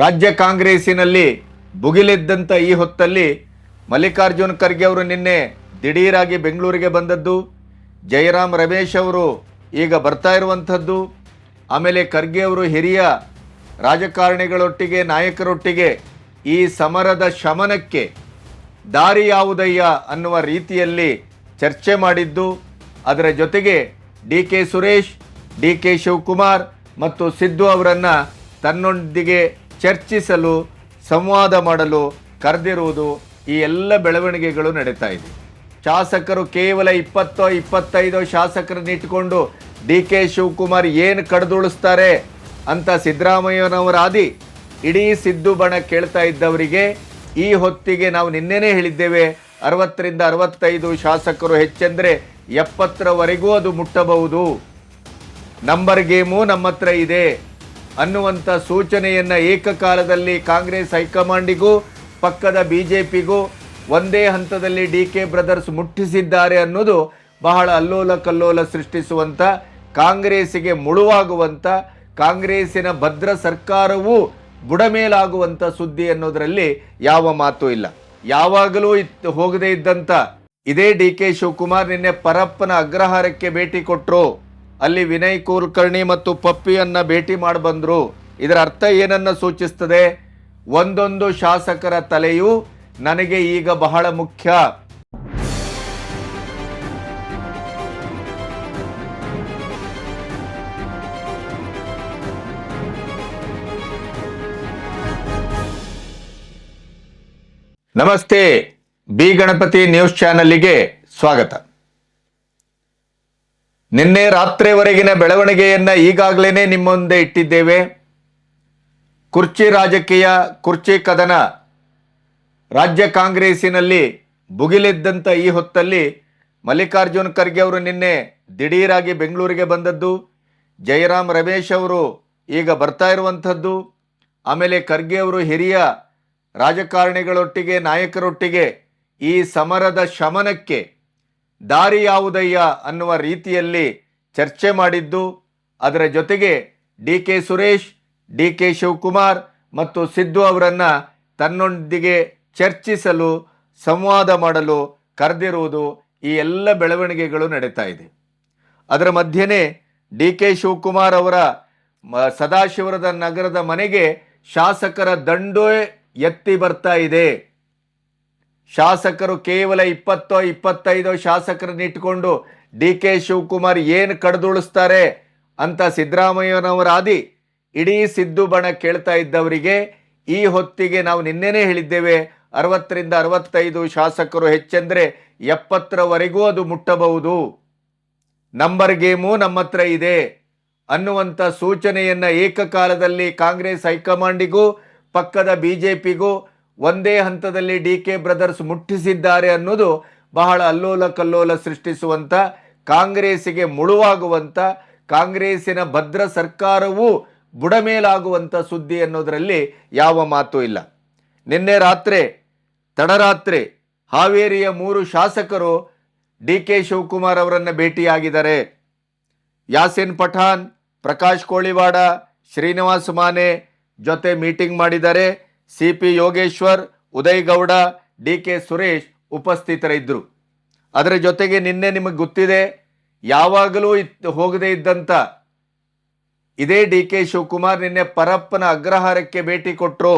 ರಾಜ್ಯ ಕಾಂಗ್ರೆಸ್ಸಿನಲ್ಲಿ ಭುಗಿಲೆದ್ದಂಥ ಈ ಹೊತ್ತಲ್ಲಿ ಮಲ್ಲಿಕಾರ್ಜುನ್ ಖರ್ಗೆ ಅವರು ನಿನ್ನೆ ದಿಢೀರಾಗಿ ಬೆಂಗಳೂರಿಗೆ ಬಂದದ್ದು. ಜಯರಾಮ್ ರಮೇಶ್ ಅವರು ಈಗ ಬರ್ತಾ ಇರುವಂಥದ್ದು. ಆಮೇಲೆ ಖರ್ಗೆ ಅವರು ಹಿರಿಯ ರಾಜಕಾರಣಿಗಳೊಟ್ಟಿಗೆ, ನಾಯಕರೊಟ್ಟಿಗೆ ಈ ಸಮರದ ಶಮನಕ್ಕೆ ದಾರಿ ಯಾವುದಯ್ಯ ಅನ್ನುವ ರೀತಿಯಲ್ಲಿ ಚರ್ಚೆ ಮಾಡಿದ್ದು. ಅದರ ಜೊತೆಗೆ D K Suresh, D K Shivakumar ಮತ್ತು ಸಿದ್ದು ಅವರನ್ನು ತನ್ನೊಂದಿಗೆ ಚರ್ಚಿಸಲು, ಸಂವಾದ ಮಾಡಲು ಕರೆದಿರುವುದು ಈ ಎಲ್ಲ ಬೆಳವಣಿಗೆಗಳು ನಡೀತಾ ಇದೆ. ಶಾಸಕರು ಕೇವಲ ಇಪ್ಪತ್ತೋ, ಇಪ್ಪತ್ತೈದೋ ಶಾಸಕರನ್ನ ಇಟ್ಕೊಂಡು ಡಿ ಕೆ ಶಿವಕುಮಾರ್ ಏನು ಕಡ್ದುಳಿಸ್ತಾರೆ ಅಂತ ಸಿದ್ದರಾಮಯ್ಯನವರಾದಿ ಇಡೀ ಸಿದ್ದು ಬಣ ಕೇಳ್ತಾ ಇದ್ದವರಿಗೆ ಈ ಹೊತ್ತಿಗೆ ನಾವು ನಿನ್ನೆನೇ ಹೇಳಿದ್ದೇವೆ, ಅರವತ್ತರಿಂದ ಅರವತ್ತೈದು ಶಾಸಕರು ಹೆಚ್ಚೆಂದರೆ ಎಪ್ಪತ್ತರವರೆಗೂ ಅದು ಮುಟ್ಟಬಹುದು. ನಂಬರ್ ಗೇಮು ನಮ್ಮ ಹತ್ರ ಇದೆ. ಅನ್ನುವಂಥ ಸೂಚನೆಯನ್ನು ಏಕಕಾಲದಲ್ಲಿ ಕಾಂಗ್ರೆಸ್ ಹೈಕಮಾಂಡಿಗೂ, ಪಕ್ಕದ ಬಿ ಜೆ ಪಿಗೂ ಒಂದೇ ಹಂತದಲ್ಲಿ ಡಿ ಕೆ ಬ್ರದರ್ಸ್ ಮುಟ್ಟಿಸಿದ್ದಾರೆ ಅನ್ನೋದು ಬಹಳ ಅಲ್ಲೋಲ ಕಲ್ಲೋಲ ಸೃಷ್ಟಿಸುವಂಥ, ಕಾಂಗ್ರೆಸ್ಸಿಗೆ ಮುಳುವಾಗುವಂಥ, ಕಾಂಗ್ರೆಸ್ಸಿನ ಭದ್ರ ಸರ್ಕಾರವೂ ಬುಡಮೇಲಾಗುವಂಥ ಸುದ್ದಿ ಅನ್ನೋದರಲ್ಲಿ ಯಾವ ಮಾತು ಇಲ್ಲ. ಯಾವಾಗಲೂ ಇತ್ತು, ಹೋಗದೇ ಇದ್ದಂಥ. ಇದೇ ಡಿ ಕೆ ಶಿವಕುಮಾರ್ ನಿನ್ನೆ ಪರಪ್ಪನ ಅಗ್ರಹಾರಕ್ಕೆ ಭೇಟಿ ಕೊಟ್ಟರು ಅಲ್ಲಿ ವಿನಯ್ ಕುಲಕರ್ಣಿ ಮತ್ತು ಪಪ್ಪಿಯನ್ನ ಭೇಟಿ ಮಾಡಿ ಬಂದರು. ಇದರ ಅರ್ಥ ಏನನ್ನ ಸೂಚಿಸ್ತದೆ? ಒಂದೊಂದು ಶಾಸಕರ ತಲೆಯು ನನಗೆ ಈಗ ಬಹಳ ಮುಖ್ಯ. ನಮಸ್ತೆ. ಬಿ ಗಣಪತಿ ನ್ಯೂಸ್ ಚಾನಲ್ಗೆ ಸ್ವಾಗತ. ನಿನ್ನೆ ರಾತ್ರಿವರೆಗಿನ ಬೆಳವಣಿಗೆಯನ್ನ ಈಗಾಗಲೇ ನಿಮ್ಮ ಮುಂದೆ ಇಟ್ಟಿದ್ದೇವೆ. ಕುರ್ಚಿ ರಾಜಕೀಯ, ಕುರ್ಚಿ ಕದನ ರಾಜ್ಯ ಕಾಂಗ್ರೆಸ್ಸಿನಲ್ಲಿ ಭುಗಿಲೆದ್ದಂಥ ಈ ಹೊತ್ತಲ್ಲಿ ಮಲ್ಲಿಕಾರ್ಜುನ್ ಖರ್ಗೆ ಅವರು ನಿನ್ನೆ ದಿಢೀರಾಗಿ ಬೆಂಗಳೂರಿಗೆ ಬಂದದ್ದು. ಜಯರಾಮ್ ರಮೇಶ್ ಅವರು ಈಗ ಬರ್ತಾ ಇರುವಂಥದ್ದು. ಆಮೇಲೆ ಖರ್ಗೆ ಅವರು ಹಿರಿಯ ರಾಜಕಾರಣಿಗಳೊಟ್ಟಿಗೆ, ನಾಯಕರೊಟ್ಟಿಗೆ ಈ ಸಮರದ ಶಮನಕ್ಕೆ ದಾರಿ ಯಾವುದಯ್ಯ ಅನ್ನುವ ರೀತಿಯಲ್ಲಿ ಚರ್ಚೆ ಮಾಡಿದ್ದು, ಅದರ ಜೊತೆಗೆ D K Suresh, D K Shivakumar ಮತ್ತು ಸಿದ್ದು ಅವರನ್ನು ತನ್ನೊಂದಿಗೆ ಚರ್ಚಿಸಲು, ಸಂವಾದ ಮಾಡಲು ಕರೆದಿರುವುದು ಈ ಎಲ್ಲ ಬೆಳವಣಿಗೆಗಳು ನಡೀತಾ ಇದೆ. ಅದರ ಮಧ್ಯೆನೇ ಡಿ ಕೆ ಶಿವಕುಮಾರ್ ಅವರ ಸದಾಶಿವರದ ನಗರದ ಮನೆಗೆ ಶಾಸಕರ ದಂಡೋ ಎತ್ತಿ ಬರ್ತಾ ಇದೆ. ಶಾಸಕರು ಕೇವಲ ಇಪ್ಪತ್ತೋ, ಇಪ್ಪತ್ತೈದೋ ಶಾಸಕರನ್ನ ಇಟ್ಕೊಂಡು ಡಿ ಕೆ ಶಿವಕುಮಾರ್ ಏನು ಕಡ್ದುಳಿಸ್ತಾರೆ ಅಂತ ಸಿದ್ದರಾಮಯ್ಯನವರಾದಿ ಇಡೀ ಸಿದ್ದು ಬಣ ಕೇಳ್ತಾ ಇದ್ದವರಿಗೆ ಈ ಹೊತ್ತಿಗೆ ನಾವು ನಿನ್ನೆನೇ ಹೇಳಿದ್ದೇವೆ, ಅರವತ್ತರಿಂದ ಅರವತ್ತೈದು ಶಾಸಕರು ಹೆಚ್ಚೆಂದರೆ ಎಪ್ಪತ್ತರವರೆಗೂ ಅದು ಮುಟ್ಟಬಹುದು. ನಂಬರ್ ಗೇಮು ನಮ್ಮ ಹತ್ರ ಇದೆ ಅನ್ನುವಂಥ ಸೂಚನೆಯನ್ನ ಏಕಕಾಲದಲ್ಲಿ ಕಾಂಗ್ರೆಸ್ ಹೈಕಮಾಂಡಿಗೂ, ಪಕ್ಕದ ಬಿಜೆಪಿಗೂ ಒಂದೇ ಹಂತದಲ್ಲಿ ಡಿ ಕೆ ಬ್ರದರ್ಸ್ ಮುಟ್ಟಿಸಿದ್ದಾರೆ ಅನ್ನೋದು ಬಹಳ ಅಲ್ಲೋಲ ಕಲ್ಲೋಲ ಸೃಷ್ಟಿಸುವಂಥ ಕಾಂಗ್ರೆಸ್ಸಿಗೆ ಮುಳುವಾಗುವಂಥ ಕಾಂಗ್ರೆಸ್ಸಿನ ಭದ್ರ ಸರ್ಕಾರವೂ ಬುಡಮೇಲಾಗುವಂಥ ಸುದ್ದಿ ಅನ್ನೋದರಲ್ಲಿ ಯಾವ ಮಾತು ಇಲ್ಲ. ನಿನ್ನೆ ರಾತ್ರಿ, ತಡರಾತ್ರಿ ಹಾವೇರಿಯ ಮೂರು ಶಾಸಕರು ಡಿ ಕೆ ಶಿವಕುಮಾರ್ ಅವರನ್ನು ಭೇಟಿಯಾಗಿದ್ದಾರೆ. ಯಾಸಿನ್ ಪಠಾನ್ ಪ್ರಕಾಶ್ ಕೋಳಿವಾಡ, ಶ್ರೀನಿವಾಸ್ ಮಾನೆ ಜೊತೆ ಮೀಟಿಂಗ್ ಮಾಡಿದ್ದಾರೆ. C P Yogeshwar Uday Gowda D K Suresh ಉಪಸ್ಥಿತರಿದ್ದರು. ಅದರ ಜೊತೆಗೆ ನಿನ್ನೆ ನಿಮಗೆ ಗೊತ್ತಿದೆ, ಯಾವಾಗಲೂ ಇತ್ ಹೋಗದೇ ಇದ್ದಂಥ ಇದೇ ಡಿ ಕೆ ಶಿವಕುಮಾರ್ ನಿನ್ನೆ ಪರಪ್ಪನ ಅಗ್ರಹಾರಕ್ಕೆ ಭೇಟಿ ಕೊಟ್ಟರು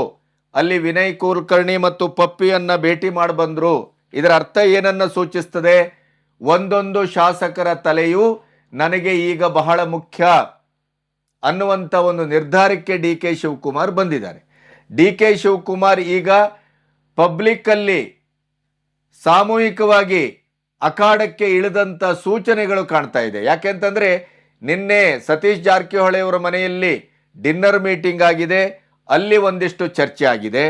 ಅಲ್ಲಿ ವಿನಯ್ ಕುಲಕರ್ಣಿ ಮತ್ತು ಪಪ್ಪಿಯನ್ನ ಭೇಟಿ ಮಾಡಿ ಬಂದರು. ಇದರ ಅರ್ಥ ಏನನ್ನ ಸೂಚಿಸ್ತದೆ? ಒಂದೊಂದು ಶಾಸಕರ ತಲೆಯು ನನಗೆ ಈಗ ಬಹಳ ಮುಖ್ಯ ಅನ್ನುವಂಥ ಒಂದು ನಿರ್ಧಾರಕ್ಕೆ ಡಿ ಕೆ ಶಿವಕುಮಾರ್ ಬಂದಿದ್ದಾರೆ. ಡಿ ಕೆ ಶಿವಕುಮಾರ್ ಈಗ ಪಬ್ಲಿಕ್ಕಲ್ಲಿ ಸಾಮೂಹಿಕವಾಗಿ ಅಖಾಡಕ್ಕೆ ಇಳಿದಂಥ ಸೂಚನೆಗಳು ಕಾಣ್ತಾ ಇದೆ. ಯಾಕೆಂತಂದ್ರೆ ನಿನ್ನೆ ಸತೀಶ್ ಜಾರಕಿಹೊಳಿ ಅವರ ಮನೆಯಲ್ಲಿ ಡಿನ್ನರ್ ಮೀಟಿಂಗ್ ಆಗಿದೆ. ಅಲ್ಲಿ ಒಂದಿಷ್ಟು ಚರ್ಚೆ ಆಗಿದೆ.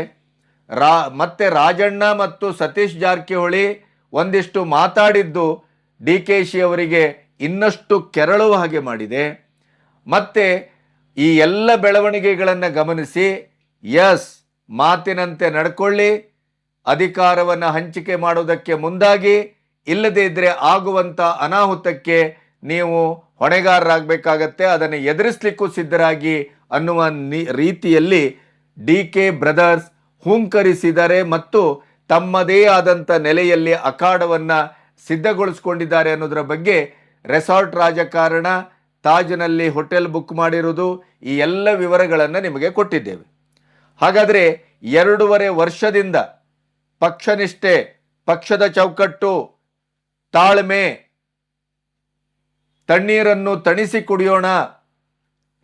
ರಾ, ಮತ್ತೆ ರಾಜಣ್ಣ ಮತ್ತು ಸತೀಶ್ ಜಾರಕಿಹೊಳಿ ಒಂದಿಷ್ಟು ಮಾತಾಡಿದ್ದು ಡಿ ಕೆ ಶಿ ಅವರಿಗೆ ಇನ್ನಷ್ಟು ಕೆರಳುವ ಹಾಗೆ ಮಾಡಿದೆ. ಮತ್ತೆ ಈ ಎಲ್ಲ ಬೆಳವಣಿಗೆಗಳನ್ನು ಗಮನಿಸಿ ಎಸ್, ಮಾತಿನಂತೆ ನಡ್ಕೊಳ್ಳಿ. ಅಧಿಕಾರವನ್ನು ಹಂಚಿಕೆ ಮಾಡುವುದಕ್ಕೆ ಮುಂದಾಗಿ, ಇಲ್ಲದೇ ಇದ್ರೆ ಆಗುವಂಥ ಅನಾಹುತಕ್ಕೆ ನೀವು ಹೊಣೆಗಾರರಾಗಬೇಕಾಗತ್ತೆ. ಅದನ್ನು ಎದುರಿಸಲಿಕ್ಕೂ ಸಿದ್ಧರಾಗಿ ಅನ್ನುವ ರೀತಿಯಲ್ಲಿ ಡಿ ಕೆ ಬ್ರದರ್ಸ್ ಹುಂಕರಿಸಿದ್ದಾರೆ ಮತ್ತು ತಮ್ಮದೇ ಆದಂಥ ನೆಲೆಯಲ್ಲಿ ಅಖಾಡವನ್ನು ಸಿದ್ಧಗೊಳಿಸ್ಕೊಂಡಿದ್ದಾರೆ ಅನ್ನೋದರ ಬಗ್ಗೆ ರೆಸಾರ್ಟ್ ರಾಜಕಾರಣ, ತಾಜ್ನಲ್ಲಿ ಹೋಟೆಲ್ ಬುಕ್ ಮಾಡಿರುವುದು ಈ ಎಲ್ಲ ವಿವರಗಳನ್ನು ನಿಮಗೆ ಕೊಟ್ಟಿದ್ದೇವೆ. ಹಾಗಾದರೆ ಎರಡೂವರೆ ವರ್ಷದಿಂದ ಪಕ್ಷನಿಷ್ಠೆ, ಪಕ್ಷದ ಚೌಕಟ್ಟು, ತಾಳ್ಮೆ, ತಣ್ಣೀರನ್ನು ತಣಿಸಿ ಕುಡಿಯೋಣ.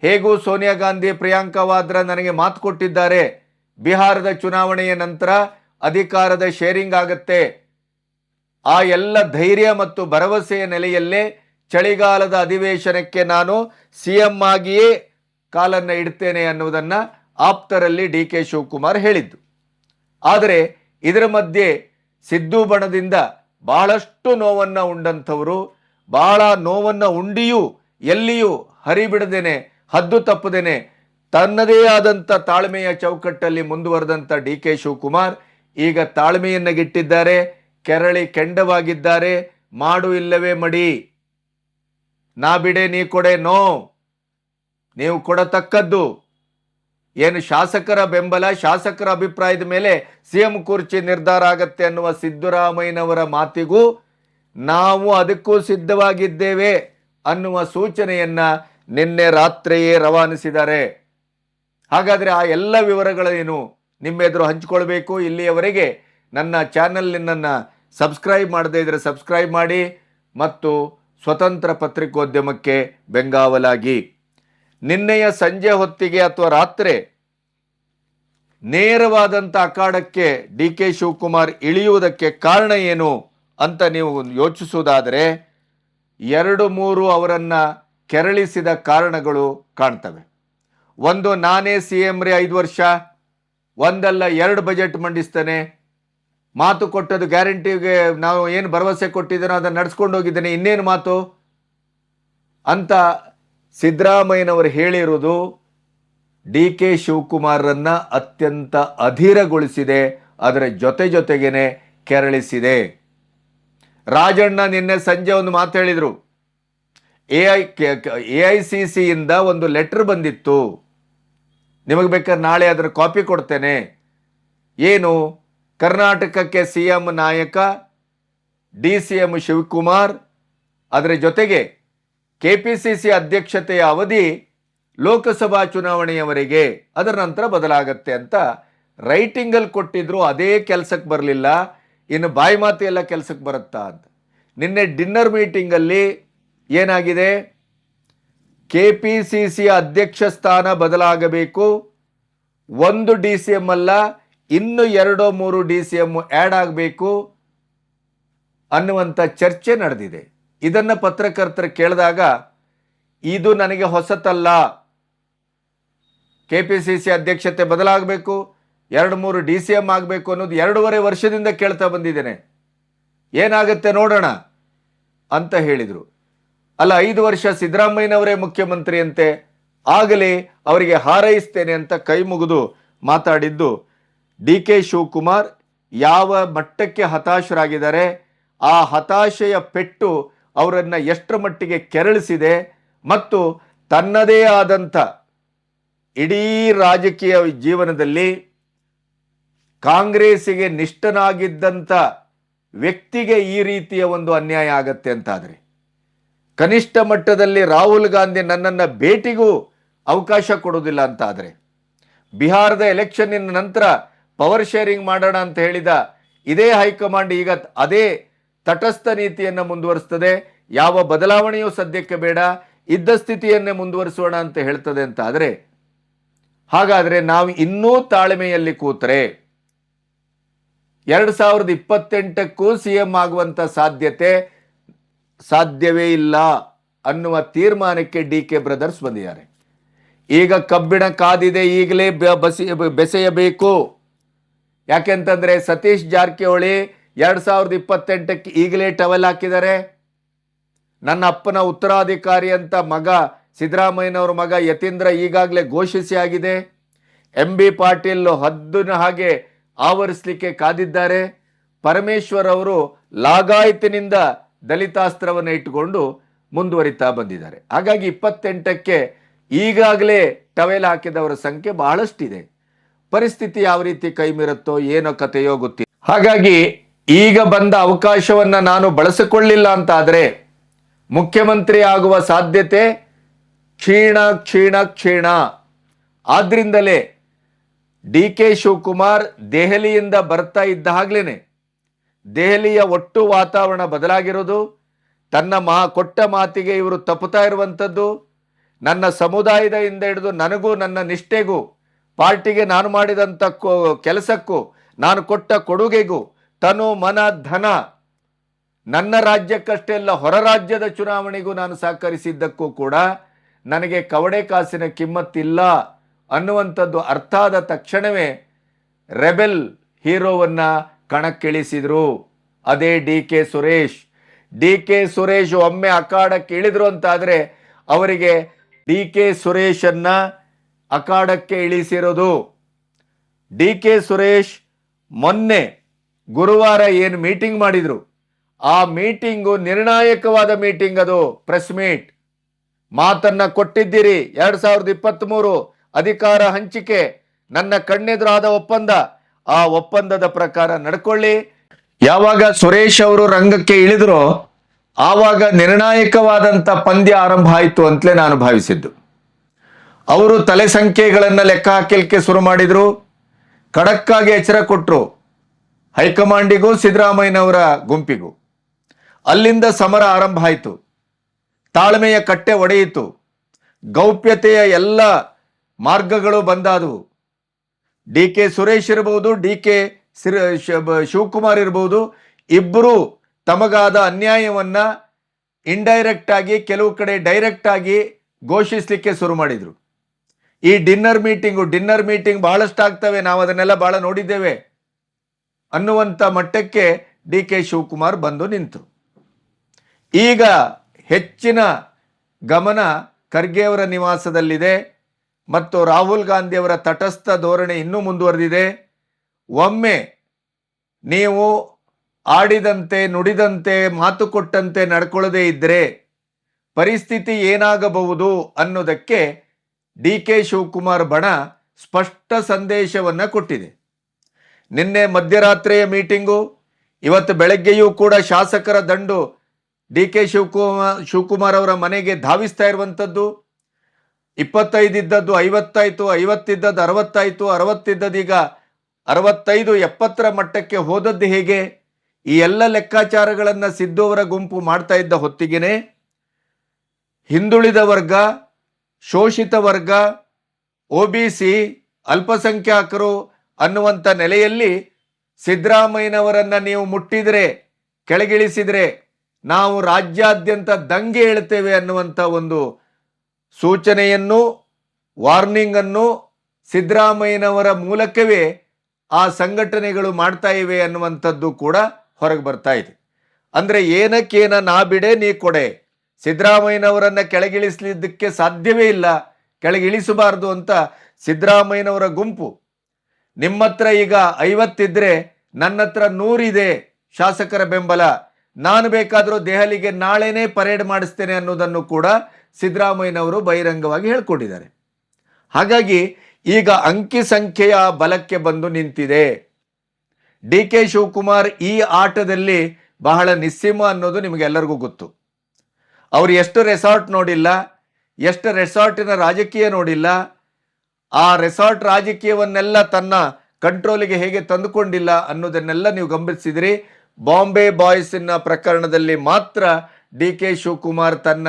ಹೇಗೂ ಸೋನಿಯಾ ಗಾಂಧಿ, ಪ್ರಿಯಾಂಕಾ ವಾದ್ರಾ ನನಗೆ ಮಾತು ಕೊಟ್ಟಿದ್ದಾರೆ. ಬಿಹಾರದ ಚುನಾವಣೆಯ ನಂತರ ಅಧಿಕಾರದ ಶೇರಿಂಗ್ ಆಗತ್ತೆ. ಆ ಎಲ್ಲ ಧೈರ್ಯ ಮತ್ತು ಭರವಸೆಯ ನೆಲೆಯಲ್ಲೇ ಚಳಿಗಾಲದ ಅಧಿವೇಶನಕ್ಕೆ ನಾನು ಸಿ ಎಂ ಆಗಿಯೇ ಕಾಲನ್ನು ಇಡ್ತೇನೆ ಅನ್ನುವುದನ್ನು ಆಪ್ತರಲ್ಲಿ ಡಿ ಕೆ ಶಿವಕುಮಾರ್ ಹೇಳಿದ್ದು. ಆದರೆ ಇದರ ಮಧ್ಯೆ ಸಿದ್ದು ಬಣದಿಂದ ಬಹಳಷ್ಟು ನೋವನ್ನು ಉಂಡಂಥವರು, ಬಹಳ ನೋವನ್ನು ಉಂಡಿಯೂ ಎಲ್ಲಿಯೂ ಹರಿಬಿಡದೇನೆ, ಹದ್ದು ತಪ್ಪದೇನೆ, ತನ್ನದೇ ಆದಂಥ ತಾಳ್ಮೆಯ ಚೌಕಟ್ಟಲ್ಲಿ ಮುಂದುವರೆದಂಥ ಡಿ ಕೆ ಶಿವಕುಮಾರ್ ಈಗ ತಾಳ್ಮೆಯನ್ನು ಗಿಟ್ಟಿದ್ದಾರೆ ಕೆರಳಿ ಕೆಂಡವಾಗಿದ್ದಾರೆ, ಮಾಡು ಇಲ್ಲವೇ ಮಡಿ. ನಾ ಬಿಡೆ ನೀ ಕೊಡೆ ನೋ, ನೀವು ಕೊಡತಕ್ಕದ್ದು ಏನು ಶಾಸಕರ ಬೆಂಬಲ, ಶಾಸಕರ ಅಭಿಪ್ರಾಯದ ಮೇಲೆ ಸಿಎಂ ಕುರ್ಚಿ ನಿರ್ಧಾರ ಆಗತ್ತೆ ಅನ್ನುವ ಸಿದ್ದರಾಮಯ್ಯನವರ ಮಾತಿಗೂ ನಾವು ಅದಕ್ಕೂ ಸಿದ್ಧವಾಗಿದ್ದೇವೆ ಅನ್ನುವ ಸೂಚನೆಯನ್ನ ನಿನ್ನೆ ರಾತ್ರಿಯೇ ರವಾನಿಸಿದ್ದಾರೆ. ಹಾಗಾದರೆ ಆ ಎಲ್ಲ ವಿವರಗಳೇನು ನಿಮ್ಮೆದುರು ಹಂಚಿಕೊಳ್ಬೇಕು? ಇಲ್ಲಿಯವರೆಗೆ ನನ್ನ ಚಾನಲ್ನನ್ನು ಸಬ್ಸ್ಕ್ರೈಬ್ ಮಾಡದೇ ಇದ್ರೆ ಸಬ್ಸ್ಕ್ರೈಬ್ ಮಾಡಿ ಮತ್ತು ಸ್ವತಂತ್ರ ಪತ್ರಿಕೋದ್ಯಮಕ್ಕೆ ಬೆಂಗಾವಲಾಗಿ. ನಿನ್ನೆಯ ಸಂಜೆ ಹೊತ್ತಿಗೆ ಅಥವಾ ರಾತ್ರಿ ನೇರವಾದಂಥ ಅಖಾಡಕ್ಕೆ ಡಿ ಕೆ ಶಿವಕುಮಾರ್ ಇಳಿಯುವುದಕ್ಕೆ ಕಾರಣ ಏನು ಅಂತ ನೀವು ಯೋಚಿಸುವುದಾದರೆ ಎರಡು ಮೂರು ಅವರನ್ನು ಕೆರಳಿಸಿದ ಕಾರಣಗಳು ಕಾಣ್ತವೆ. ಒಂದು, ನಾನೇ ಸಿ ಎಂ ರೀ ಐದು ವರ್ಷ. ಒಂದಲ್ಲ, ಎರಡು ಬಜೆಟ್ ಮಂಡಿಸ್ತೇನೆ. ಮಾತು ಕೊಟ್ಟದ್ದು ಗ್ಯಾರಂಟಿಗೆ ನಾವು ಏನು ಭರವಸೆ ಕೊಟ್ಟಿದ್ದೇನೋ ಅದನ್ನು ನಡೆಸ್ಕೊಂಡು ಹೋಗಿದ್ದೇನೆ. ಇನ್ನೇನು ಮಾತು? ಅಂತ ಸಿದ್ದರಾಮಯ್ಯನವರು ಹೇಳಿರುವುದು ಡಿ ಕೆ ಶಿವಕುಮಾರ್ರನ್ನ ಅತ್ಯಂತ ಅಧೀರಗೊಳಿಸಿದೆ, ಅದರ ಜೊತೆ ಜೊತೆಗೇನೆ ಕೆರಳಿಸಿದೆ. ರಾಜಣ್ಣ ನಿನ್ನೆ ಸಂಜೆ ಒಂದು ಮಾತು ಹೇಳಿದರು. A I A I C ಸಿಯಿಂದ ಒಂದು ಲೆಟ್ರ್ ಬಂದಿತ್ತು. ನಿಮಗೆ ಬೇಕಾದ್ರೆ ನಾಳೆ ಅದರ ಕಾಪಿ ಕೊಡ್ತೇನೆ. ಏನು? ಕರ್ನಾಟಕಕ್ಕೆ ಸಿ ಎಂ ನಾಯಕ, ಡಿ ಸಿ ಎಂ ಶಿವಕುಮಾರ್, ಅದರ ಜೊತೆಗೆ ಕೆ ಪಿ ಸಿ ಸಿ ಅಧ್ಯಕ್ಷತೆಯ ಅವಧಿ ಲೋಕಸಭಾ ಚುನಾವಣೆಯವರೆಗೆ. ಅದರ ನಂತರ ಬದಲಾಗತ್ತೆ ಅಂತ ರೈಟಿಂಗಲ್ಲಿ ಕೊಟ್ಟಿದ್ರು ಅದೇ ಕೆಲಸಕ್ಕೆ ಬರಲಿಲ್ಲ. ಇನ್ನು ಬಾಯಿ ಮಾತು ಎಲ್ಲ ಕೆಲಸಕ್ಕೆ ಬರುತ್ತಾ ಅಂತ. ನಿನ್ನೆ ಡಿನ್ನರ್ ಮೀಟಿಂಗಲ್ಲಿ ಏನಾಗಿದೆ? ಕೆ ಪಿ ಸಿ ಸಿ ಅಧ್ಯಕ್ಷ ಸ್ಥಾನ ಬದಲಾಗಬೇಕು. ಒಂದು ಡಿ ಸಿ ಎಂ ಅಲ್ಲ, ಇನ್ನು ಎರಡೋ ಮೂರು ಡಿ ಸಿ ಎಂ ಆ್ಯಡ್ ಆಗಬೇಕು ಅನ್ನುವಂಥ ಚರ್ಚೆ ನಡೆದಿದೆ. ಇದನ್ನು ಪತ್ರಕರ್ತರು ಕೇಳಿದಾಗ, ಇದು ನನಗೆ ಹೊಸತಲ್ಲ. ಕೆ ಪಿ ಸಿ ಸಿ ಅಧ್ಯಕ್ಷತೆ ಬದಲಾಗಬೇಕು, ಎರಡು ಮೂರು ಡಿ ಸಿ ಎಂ ಆಗಬೇಕು ಅನ್ನೋದು ಎರಡೂವರೆ ವರ್ಷದಿಂದ ಕೇಳ್ತಾ ಬಂದಿದ್ದೇನೆ. ಏನಾಗುತ್ತೆ ನೋಡೋಣ ಅಂತ ಹೇಳಿದರು. ಅಲ್ಲ, ಐದು ವರ್ಷ ಸಿದ್ದರಾಮಯ್ಯನವರೇ ಮುಖ್ಯಮಂತ್ರಿಯಂತೆ, ಆಗಲೇ ಅವರಿಗೆ ಹಾರೈಸ್ತೇನೆ ಅಂತ ಕೈ ಮುಗಿದು ಮಾತಾಡಿದ್ದು ಡಿ ಕೆ ಶಿವಕುಮಾರ್, ಯಾವ ಮಟ್ಟಕ್ಕೆ ಹತಾಶರಾಗಿದ್ದಾರೆ, ಆ ಹತಾಶೆಯ ಪೆಟ್ಟು ಅವರನ್ನು ಎಷ್ಟರ ಮಟ್ಟಿಗೆ ಕೆರಳಿಸಿದೆ ಮತ್ತು ತನ್ನದೇ ಆದಂಥ ಇಡೀ ರಾಜಕೀಯ ಜೀವನದಲ್ಲಿ ಕಾಂಗ್ರೆಸ್ಸಿಗೆ ನಿಷ್ಠನಾಗಿದ್ದಂಥ ವ್ಯಕ್ತಿಗೆ ಈ ರೀತಿಯ ಒಂದು ಅನ್ಯಾಯ ಆಗತ್ತೆ ಅಂತಾದರೆ, ಕನಿಷ್ಠ ಮಟ್ಟದಲ್ಲಿ ರಾಹುಲ್ ಗಾಂಧಿ ನನ್ನನ್ನು ಭೇಟಿಗೂ ಅವಕಾಶ ಕೊಡೋದಿಲ್ಲ ಅಂತಾದರೆ, ಬಿಹಾರದ ಎಲೆಕ್ಷನ್ನಿನ ನಂತರ ಪವರ್ ಶೇರಿಂಗ್ ಮಾಡೋಣ ಅಂತ ಹೇಳಿದ ಇದೇ ಹೈಕಮಾಂಡ್ ಈಗ ಅದೇ ತಟಸ್ಥ ನೀತಿಯನ್ನು ಮುಂದುವರಿಸ್ತದೆ. ಯಾವ ಬದಲಾವಣೆಯೂ ಸದ್ಯಕ್ಕೆ ಬೇಡ. ಇದ್ದ ಸ್ಥಿತಿಯನ್ನೇ ಮುಂದುವರಿಸೋಣ ಅಂತ ಹೇಳ್ತದೆ ಅಂತ ಆದರೆ ಹಾಗಾದರೆ ನಾವು ಇನ್ನೂ ತಾಳ್ಮೆಯಲ್ಲಿ ಕೂತರೆ ಎರಡು ಸಾವಿರದ ಇಪ್ಪತ್ತೆಂಟಕ್ಕೂ ಸಿ ಎಂ ಆಗುವಂಥ ಸಾಧ್ಯತೆ ಸಾಧ್ಯವೇ ಇಲ್ಲ ಅನ್ನುವ ತೀರ್ಮಾನಕ್ಕೆ ಡಿ ಕೆ ಬ್ರದರ್ಸ್ ಬಂದಿದ್ದಾರೆ. ಈಗ ಕಬ್ಬಿಣ ಕಾದಿದೆ, ಈಗಲೇ ಬಸಿ ಬೆಸೆಯಬೇಕು. ಯಾಕೆಂತಂದರೆ ಸತೀಶ್ ಜಾರಕಿಹೊಳಿ ಎರಡು ಸಾವಿರದ ಇಪ್ಪತ್ತೆಂಟಕ್ಕೆ ಈಗಲೇ ಟವೆಲ್ ಹಾಕಿದ್ದಾರೆ. ನನ್ನ ಅಪ್ಪನ ಉತ್ತರಾಧಿಕಾರಿ ಅಂತ ಮಗ ಸಿದ್ದರಾಮಯ್ಯನವ್ರ ಮಗ ಯತೀಂದ್ರ ಈಗಾಗಲೇ ಘೋಷಿಸಿ ಆಗಿದೆ. ಎಂ ಬಿ ಪಾಟೀಲ್ ಹದ್ದಿನ ಹಾಗೆ ಆವರಿಸಲಿಕ್ಕೆ ಕಾದಿದ್ದಾರೆ. ಪರಮೇಶ್ವರ್ ಅವರು ಲಾಗಾಯತಿನಿಂದ ದಲಿತಾಸ್ತ್ರವನ್ನು ಇಟ್ಟುಕೊಂಡು ಮುಂದುವರಿತಾ ಬಂದಿದ್ದಾರೆ. ಹಾಗಾಗಿ ಇಪ್ಪತ್ತೆಂಟಕ್ಕೆ ಈಗಾಗಲೇ ಟವೆಲ್ ಹಾಕಿದವರ ಸಂಖ್ಯೆ ಬಹಳಷ್ಟಿದೆ. ಪರಿಸ್ಥಿತಿ ಯಾವ ರೀತಿ ಕೈ ಮೀರುತ್ತೋ ಏನೋ ಕಥೆಯೋ ಗೊತ್ತಿಲ್ಲ. ಹಾಗಾಗಿ ಈಗ ಬಂದ ಅವಕಾಶವನ್ನ ನಾನು ಬಳಸಿಕೊಳ್ಳಿಲ್ಲ ಅಂತಾದರೆ ಮುಖ್ಯಮಂತ್ರಿ ಆಗುವ ಸಾಧ್ಯತೆ ಕ್ಷೀಣ ಕ್ಷೀಣ ಕ್ಷೀಣ. ಆದ್ರಿಂದಲೇ ಡಿ ಕೆ ಶಿವಕುಮಾರ್ ದೆಹಲಿಯಿಂದ ಬರ್ತಾ ಇದ್ದ ಹಾಗ್ಲೇನೆ. ದೆಹಲಿಯ ಒಟ್ಟು ವಾತಾವರಣ ಬದಲಾಗಿರೋದು, ತನ್ನ ಮಹಾ ಕೊಟ್ಟ ಮಾತಿಗೆ ಇವರು ತಪ್ಪುತ್ತಾ ಇರುವಂಥದ್ದು, ನನ್ನ ಸಮುದಾಯದ ಹಿಂದೆ ಹಿಡಿದು ನನಗೂ ನನ್ನ ನಿಷ್ಠೆಗೂ, ಪಾರ್ಟಿಗೆ ನಾನು ಮಾಡಿದಂಥ ಕೆಲಸಕ್ಕೂ, ನಾನು ಕೊಟ್ಟ ಕೊಡುಗೆಗೂ ತನು ಮನ ಧನ. ನನ್ನ ರಾಜ್ಯಕ್ಕಷ್ಟೇ ಅಲ್ಲ ಹೊರ ರಾಜ್ಯದ ಚುನಾವಣೆಗೂ ನಾನು ಸಹಕರಿಸಿದ್ದಕ್ಕೂ ಕೂಡ ನನಗೆ ಕವಡೆ ಕಾಸಿನ ಕಿಮ್ಮತ್ತಿಲ್ಲ ಅನ್ನುವಂಥದ್ದು ಅರ್ಥ ಆದ ತಕ್ಷಣವೇ ರೆಬೆಲ್ ಹೀರೋವನ್ನ ಕಣಕ್ಕಿಳಿಸಿದರು. ಅದೇ D K Suresh. D K Suresh ಒಮ್ಮೆ ಅಖಾಡಕ್ಕೆ ಇಳಿದ್ರು ಅಂತಾದರೆ ಅವರಿಗೆ ಡಿ ಕೆ ಸುರೇಶನ್ನು ಅಖಾಡಕ್ಕೆ ಇಳಿಸಿರೋದು. ಡಿ ಕೆ ಸುರೇಶ್ ಮೊನ್ನೆ ಗುರುವಾರ ಏನು ಮೀಟಿಂಗ್ ಮಾಡಿದ್ರು? ಆ ಮೀಟಿಂಗು ನಿರ್ಣಾಯಕವಾದ ಮೀಟಿಂಗ್ ಅದು ಪ್ರೆಸ್ ಮೀಟ್ ಮಾತನ್ನ ಕೊಟ್ಟಿದ್ದೀರಿ, ಎರಡ್ ಸಾವಿರದ ಇಪ್ಪತ್ತ್ ಮೂರು ಅಧಿಕಾರ ಹಂಚಿಕೆ, ನನ್ನ ಕಣ್ಣೆದುರಾದ ಒಪ್ಪಂದ. ಆ ಒಪ್ಪಂದದ ಪ್ರಕಾರ ನಡ್ಕೊಳ್ಳಿ. ಯಾವಾಗ ಸುರೇಶ್ ಅವರು ರಂಗಕ್ಕೆ ಇಳಿದ್ರು, ಆವಾಗ ನಿರ್ಣಾಯಕವಾದಂತ ಪಂದ್ಯ ಆರಂಭ ಆಯಿತು ಅಂತಲೇ ನಾನು ಭಾವಿಸಿದ್ದು. ಅವರು ತಲೆ ಸಂಖ್ಯೆಗಳನ್ನ ಲೆಕ್ಕ ಹಾಕಲಿಕ್ಕೆ ಶುರು ಮಾಡಿದ್ರು. ಖಡಕ್ಕಾಗಿ ಎಚ್ಚರ ಕೊಟ್ಟರು ಹೈಕಮಾಂಡಿಗೂ ಸಿದ್ದರಾಮಯ್ಯನವರ ಗುಂಪಿಗೂ. ಅಲ್ಲಿಂದ ಸಮರ ಆರಂಭ ಆಯಿತು. ತಾಳ್ಮೆಯ ಕಟ್ಟೆ ಒಡೆಯಿತು. ಗೌಪ್ಯತೆಯ ಎಲ್ಲ ಮಾರ್ಗಗಳು ಬಂದಾದವು. ಡಿ ಕೆ ಸುರೇಶ್ ಇರಬಹುದು, ಡಿ ಕೆ ಶಿವಕುಮಾರ್ ಇರಬಹುದು, ಇಬ್ಬರು ತಮಗಾದ ಅನ್ಯಾಯವನ್ನ ಇಂಡೈರೆಕ್ಟ್ ಆಗಿ, ಕೆಲವು ಕಡೆ ಡೈರೆಕ್ಟ್ ಆಗಿ ಘೋಷಿಸಲಿಕ್ಕೆ ಶುರು ಮಾಡಿದ್ರು. ಈ ಡಿನ್ನರ್ ಮೀಟಿಂಗು, ಡಿನ್ನರ್ ಮೀಟಿಂಗ್ ಬಹಳಷ್ಟು ಆಗ್ತವೆ ನಾವು ಅದನ್ನೆಲ್ಲ ಬಹಳ ನೋಡಿದ್ದೇವೆ. ಅನ್ನುವಂಥ ಮಟ್ಟಕ್ಕೆ ಡಿ ಕೆ ಶಿವಕುಮಾರ್ ಬಂದು ನಿಂತು. ಈಗ ಹೆಚ್ಚಿನ ಗಮನ ಖರ್ಗೆಯವರ ನಿವಾಸದಲ್ಲಿದೆ ಮತ್ತು ರಾಹುಲ್ ಗಾಂಧಿಯವರ ತಟಸ್ಥ ಧೋರಣೆ ಇನ್ನೂ ಮುಂದುವರೆದಿದೆ. ಒಮ್ಮೆ ನೀವು ಆಡಿದಂತೆ, ನುಡಿದಂತೆ, ಮಾತು ಕೊಟ್ಟಂತೆ ನಡ್ಕೊಳ್ಳದೇ ಇದ್ದರೆ ಪರಿಸ್ಥಿತಿ ಏನಾಗಬಹುದು ಅನ್ನೋದಕ್ಕೆ ಡಿ ಕೆ ಶಿವಕುಮಾರ್ ಬಣ ಸ್ಪಷ್ಟ ಸಂದೇಶವನ್ನು ಕೊಟ್ಟಿದೆ. ನಿನ್ನೆ ಮಧ್ಯರಾತ್ರಿಯ ಮೀಟಿಂಗು, ಇವತ್ತು ಬೆಳಗ್ಗೆಯೂ ಕೂಡ ಶಾಸಕರ ದಂಡು ಡಿ ಕೆ ಶಿವಕುಮಾರ್ ಶಿವಕುಮಾರ್ ಅವರ ಮನೆಗೆ ಧಾವಿಸ್ತಾ ಇರುವಂಥದ್ದು. ಇಪ್ಪತ್ತೈದು ಇದ್ದದ್ದು ಐವತ್ತಾಯಿತು, ಐವತ್ತಿದ್ದದ್ದು ಅರವತ್ತಾಯಿತು, ಅರವತ್ತಿದ್ದದ್ದು ಈಗ ಅರವತ್ತೈದು ಎಪ್ಪತ್ತರ ಮಟ್ಟಕ್ಕೆ ಹೋದದ್ದು ಹೇಗೆ? ಈ ಎಲ್ಲ ಲೆಕ್ಕಾಚಾರಗಳನ್ನು ಸಿದ್ದು ಅವರ ಗುಂಪು ಮಾಡ್ತಾ ಇದ್ದ ಹೊತ್ತಿಗೆನೆ ಹಿಂದುಳಿದ ವರ್ಗ, ಶೋಷಿತ ವರ್ಗ, ಒ ಬಿ ಸಿ ಅಲ್ಪಸಂಖ್ಯಾತರು ಅನ್ನುವಂಥ ನೆಲೆಯಲ್ಲಿ ಸಿದ್ದರಾಮಯ್ಯನವರನ್ನ ನೀವು ಮುಟ್ಟಿದರೆ, ಕೆಳಗಿಳಿಸಿದರೆ, ನಾವು ರಾಜ್ಯಾದ್ಯಂತ ದಂಗೆ ಹೇಳ್ತೇವೆ ಅನ್ನುವಂಥ ಒಂದು ಸೂಚನೆಯನ್ನು ವಾರ್ನಿಂಗ್ ಅನ್ನು ಸಿದ್ದರಾಮಯ್ಯನವರ ಮೂಲಕವೇ ಆ ಸಂಘಟನೆಗಳು ಮಾಡ್ತಾ ಇವೆ ಅನ್ನುವಂಥದ್ದು ಕೂಡ ಹೊರಗೆ ಬರ್ತಾ ಇದೆ. ಅಂದರೆ ಏನಕ್ಕೇನ ನಾ ಬಿಡೆ ನೀ ಕೊಡೆ, ಸಿದ್ದರಾಮಯ್ಯನವರನ್ನ ಕೆಳಗಿಳಿಸಲಿದ್ದಕ್ಕೆ ಸಾಧ್ಯವೇ ಇಲ್ಲ, ಕೆಳಗಿಳಿಸಬಾರ್ದು ಅಂತ ಸಿದ್ದರಾಮಯ್ಯನವರ ಗುಂಪು ನಿಮ್ಮ ಹತ್ರ ಈಗ ಐವತ್ತಿದ್ರೆ ನನ್ನ ಹತ್ರ ನೂರಿದೆ ಶಾಸಕರ ಬೆಂಬಲ. ನಾನು ಬೇಕಾದರೂ ದೆಹಲಿಗೆ ನಾಳೆನೇ ಪರೇಡ್ ಮಾಡಿಸ್ತೇನೆ ಅನ್ನೋದನ್ನು ಕೂಡ ಸಿದ್ದರಾಮಯ್ಯನವರು ಬಹಿರಂಗವಾಗಿ ಹೇಳ್ಕೊಂಡಿದ್ದಾರೆ. ಹಾಗಾಗಿ ಈಗ ಅಂಕಿ ಸಂಖ್ಯೆಯ ಬಲಕ್ಕೆ ಬಂದು ನಿಂತಿದೆ. ಡಿ ಕೆ ಶಿವಕುಮಾರ್ ಈ ಆಟದಲ್ಲಿ ಬಹಳ ನಿಸ್ಸೀಮ ಅನ್ನೋದು ನಿಮಗೆಲ್ಲರಿಗೂ ಗೊತ್ತು. ಅವರು ಎಷ್ಟು ರೆಸಾರ್ಟ್ ನೋಡಿಲ್ಲ, ಎಷ್ಟು ರೆಸಾರ್ಟಿನ ರಾಜಕೀಯ ನೋಡಿಲ್ಲ ಆ ರೆಸಾರ್ಟ್ ರಾಜಕೀಯವನ್ನೆಲ್ಲ ತನ್ನ ಕಂಟ್ರೋಲಿಗೆ ಹೇಗೆ ತಂದುಕೊಂಡಿಲ್ಲ ಅನ್ನೋದನ್ನೆಲ್ಲ ನೀವು ಗಮನಿಸಿದಿರಿ. ಬಾಂಬೆ ಬಾಯ್ಸಿನ ಪ್ರಕರಣದಲ್ಲಿ ಮಾತ್ರ ಡಿ ಕೆ ಶಿವಕುಮಾರ್ ತನ್ನ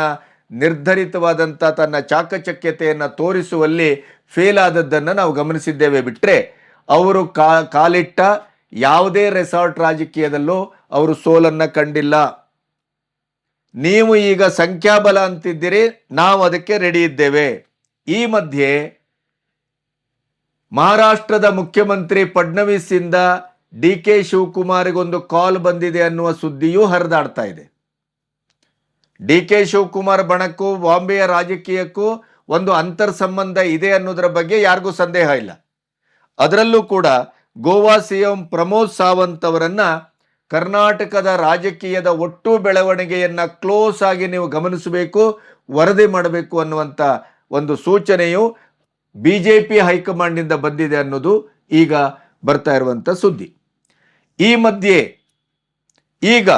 ನಿರ್ಧರಿತವಾದಂಥ ತನ್ನ ಚಾಕಚಕ್ಯತೆಯನ್ನು ತೋರಿಸುವಲ್ಲಿ ಫೇಲ್ ಆದದ್ದನ್ನು ನಾವು ಗಮನಿಸಿದ್ದೇವೆ ಬಿಟ್ಟರೆ ಅವರು ಕಾ, ಕಾಲಿಟ್ಟ ಯಾವುದೇ ರೆಸಾರ್ಟ್ ರಾಜಕೀಯದಲ್ಲೂ ಅವರು ಸೋಲನ್ನು ಕಂಡಿಲ್ಲ. ನೀವು ಈಗ ಸಂಖ್ಯಾಬಲ ಅಂತಿದ್ದೀರಿ, ನಾವು ಅದಕ್ಕೆ ರೆಡಿ ಇದ್ದೇವೆ. ಈ ಮಧ್ಯೆ ಮಹಾರಾಷ್ಟ್ರದ ಮುಖ್ಯಮಂತ್ರಿ ಫಡ್ನವೀಸ್ ಇಂದ ಡಿ ಕೆ ಶಿವಕುಮಾರ್ಗೊಂದು ಕಾಲ್ ಬಂದಿದೆ ಅನ್ನುವ ಸುದ್ದಿಯೂ ಹರಿದಾಡ್ತಾ ಇದೆ. ಡಿ ಕೆ ಶಿವಕುಮಾರ್ ಬಣಕ್ಕೂ, ಬಾಂಬೆಯ ರಾಜಕೀಯಕ್ಕೂ ಒಂದು ಅಂತರ್ ಸಂಬಂಧ ಇದೆ ಅನ್ನೋದರ ಬಗ್ಗೆ ಯಾರಿಗೂ ಸಂದೇಹ ಇಲ್ಲ. ಅದರಲ್ಲೂ ಕೂಡ ಗೋವಾ ಸಿಎಂ ಪ್ರಮೋದ್ ಸಾವಂತ್ ಅವರನ್ನ ಕರ್ನಾಟಕದ ರಾಜಕೀಯದ ಒಟ್ಟು ಬೆಳವಣಿಗೆಯನ್ನ ಕ್ಲೋಸ್ ಆಗಿ ನೀವು ಗಮನಿಸಬೇಕು, ವರದಿ ಮಾಡಬೇಕು ಅನ್ನುವಂಥ ಒಂದು ಸೂಚನೆಯು ಬಿಜೆಪಿ ಹೈಕಮಾಂಡ್ನಿಂದ ಬಂದಿದೆ ಅನ್ನೋದು ಈಗ ಬರ್ತಾ ಇರುವಂಥ ಸುದ್ದಿ. ಈ ಮಧ್ಯೆ ಈಗ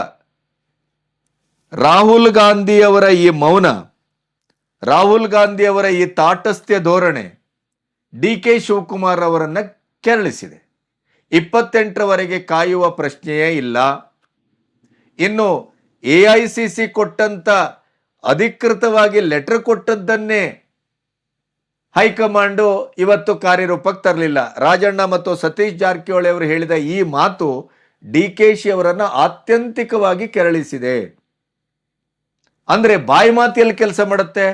ರಾಹುಲ್ ಗಾಂಧಿಯವರ ಈ ಮೌನ, ರಾಹುಲ್ ಗಾಂಧಿಯವರ ಈ ತಾಟಸ್ಥ್ಯ ಧೋರಣೆ ಡಿ ಕೆ ಶಿವಕುಮಾರ್ ಅವರನ್ನು ಕೆರಳಿಸಿದೆ. ಇಪ್ಪತ್ತೆಂಟರವರೆಗೆ ಕಾಯುವ ಪ್ರಶ್ನೆಯೇ ಇಲ್ಲ. ಇನ್ನು ಎ ಐ ಸಿ ಸಿ ಕೊಟ್ಟಂತ ಅಧಿಕೃತವಾಗಿ ಲೆಟರ್ ಕೊಟ್ಟದ್ದನ್ನೇ ಹೈಕಮಾಂಡು ಇವತ್ತು ಕಾರ್ಯರೂಪಕ್ಕೆ ತರಲಿಲ್ಲ. ರಾಜಣ್ಣ ಮತ್ತು ಸತೀಶ್ ಜಾರಕಿಹೊಳಿ ಅವರು ಹೇಳಿದ ಈ ಮಾತು ಡಿ ಕೆ ಶಿ ಅವರನ್ನು ಆತ್ಯಂತಿಕವಾಗಿ ಕೆರಳಿಸಿದೆ. ಅಂದರೆ ಬಾಯಿ ಮಾತಿಯಲ್ಲಿ ಕೆಲಸ ಮಾಡುತ್ತೆ?